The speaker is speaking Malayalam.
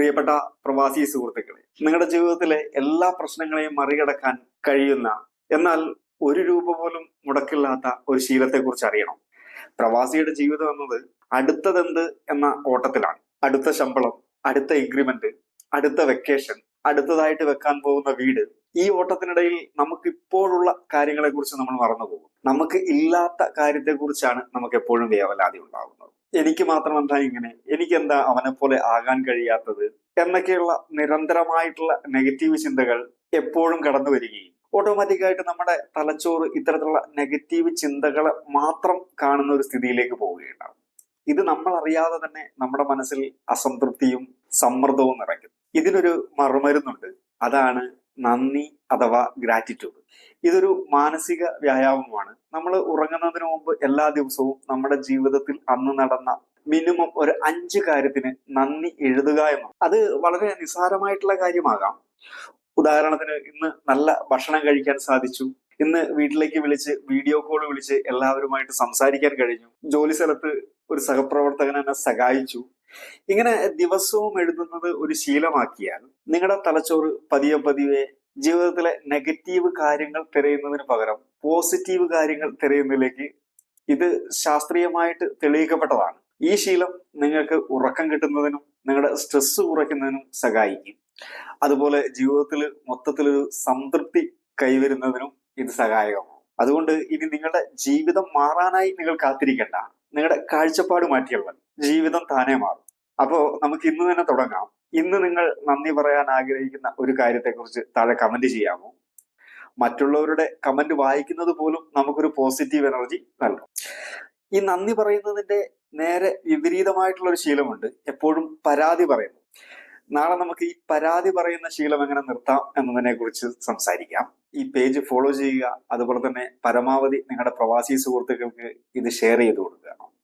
പ്രിയപ്പെട്ട പ്രവാസി സുഹൃത്തുക്കളെ നിങ്ങളുടെ ജീവിതത്തിലെ എല്ലാ പ്രശ്നങ്ങളെയും മറികടക്കാൻ കഴിയുന്ന എന്നാൽ ഒരു രൂപ പോലും മുടക്കില്ലാത്ത ഒരു ശീലത്തെക്കുറിച്ച് അറിയണം. പ്രവാസിയുടെ ജീവിതം എന്നത് അടുത്തതെന്ത് എന്ന ഓട്ടത്തിലാണ്. അടുത്ത ശമ്പളം അടുത്ത ഇൻക്രിമെന്റ് അടുത്ത വെക്കേഷൻ അടുത്തതായിട്ട് വെക്കാൻ പോകുന്ന വീട് ഈ ഓട്ടത്തിനിടയിൽ നമുക്ക് ഇപ്പോഴുള്ള കാര്യങ്ങളെ കുറിച്ച് നമ്മൾ മറന്നുപോകും നമുക്ക് ഇല്ലാത്ത കാര്യത്തെക്കുറിച്ചാണ് നമുക്ക് എപ്പോഴും വേവലാതി ഉണ്ടാകുന്നത്. എനിക്ക് മാത്രം എന്താ ഇങ്ങനെ? എനിക്ക് എന്താ അവനെ പോലെ ആകാൻ കഴിയാത്തത്? എന്നൊക്കെയുള്ള നിരന്തരമായിട്ടുള്ള നെഗറ്റീവ് ചിന്തകൾ എപ്പോഴും കടന്നു വരികയും ഓട്ടോമാറ്റിക്കായിട്ട് നമ്മുടെ തലച്ചോറ് ഇത്തരത്തിലുള്ള നെഗറ്റീവ് ചിന്തകളെ മാത്രം കാണുന്ന ഒരു സ്ഥിതിയിലേക്ക് പോവുകയുണ്ടാവും. ഇത് നമ്മൾ അറിയാതെ തന്നെ നമ്മുടെ മനസ്സിൽ അസംതൃപ്തിയും സമ്മർദ്ദവും നിറയ്ക്കും. ഇതിനൊരു മറുമരുന്നുണ്ട്. അതാണ് നന്ദി അഥവാ ഗ്രാറ്റിറ്റ്യൂഡ് ഇതൊരു മാനസിക വ്യായാമമാണ്. നമ്മൾ ഉറങ്ങുന്നതിന് മുമ്പ് എല്ലാ ദിവസവും നമ്മുടെ ജീവിതത്തിൽ അന്ന് നടന്ന മിനിമം ഒരു അഞ്ച് കാര്യത്തിന് നന്ദി എഴുതുക എന്നാണ് അത് വളരെ നിസ്സാരമായിട്ടുള്ള കാര്യമാകാം. ഉദാഹരണത്തിന് ഇന്ന് നല്ല ഭക്ഷണം കഴിക്കാൻ സാധിച്ചു. ഇന്ന് വീട്ടിലേക്ക് വിളിച്ച് വീഡിയോ കോൾ വിളിച്ച് എല്ലാവരുമായിട്ട് സംസാരിക്കാൻ കഴിഞ്ഞു. ജോലി സ്ഥലത്ത് ഒരു സഹപ്രവർത്തകൻ എന്നെ സഹായിച്ചു. ഇങ്ങനെ ദിവസവും എഴുതുന്നത് ഒരു ശീലമാക്കിയാൽ നിങ്ങളുടെ തലച്ചോറ് പതിയെ പതിയെ ജീവിതത്തിലെ നെഗറ്റീവ് കാര്യങ്ങൾ തിരയുന്നതിന് പകരം പോസിറ്റീവ് കാര്യങ്ങൾ തിരയുന്നതിലേക്ക് ഇത് ശാസ്ത്രീയമായിട്ട് തെളിയിക്കപ്പെട്ടതാണ്. ഈ ശീലം നിങ്ങൾക്ക് ഉറക്കം കിട്ടുന്നതിനും നിങ്ങളുടെ സ്ട്രെസ് കുറയ്ക്കുന്നതിനും സഹായിക്കും. അതുപോലെ ജീവിതത്തിൽ മൊത്തത്തിലൊരു സംതൃപ്തി കൈവരുന്നതിനും ഇത് സഹായകമാണ് അതുകൊണ്ട് ഇനി നിങ്ങളുടെ ജീവിതം മാറാനായി നിങ്ങൾ കാത്തിരിക്കേണ്ട നിങ്ങളുടെ കാഴ്ചപ്പാട് മാറ്റിയുള്ള ജീവിതം താനേ മാറും. അപ്പോ നമുക്ക് ഇന്ന് തന്നെ തുടങ്ങാം. ഇന്ന് നിങ്ങൾ നന്ദി പറയാൻ ആഗ്രഹിക്കുന്ന ഒരു കാര്യത്തെക്കുറിച്ച് താഴെ കമന്റ് ചെയ്യാമോ? മറ്റുള്ളവരുടെ കമന്റ് വായിക്കുന്നത് പോലും നമുക്കൊരു പോസിറ്റീവ് എനർജി നൽകും. ഈ നന്ദി പറയുന്നതിന്റെ നേരെ വിപരീതമായിട്ടുള്ള ഒരു ശീലമുണ്ട്. എപ്പോഴും പരാതി പറയുന്നു. നാളെ നമുക്ക് ഈ പരാതി പറയുന്ന ശീലം എങ്ങനെ നിർത്താം എന്നതിനെ കുറിച്ച് സംസാരിക്കാം. ഈ പേജ് ഫോളോ ചെയ്യുക അതുപോലെ തന്നെ പരമാവധി നിങ്ങളുടെ പ്രവാസി സുഹൃത്തുക്കൾക്ക് ഇത് ഷെയർ ചെയ്ത് കൊടുക്കുക.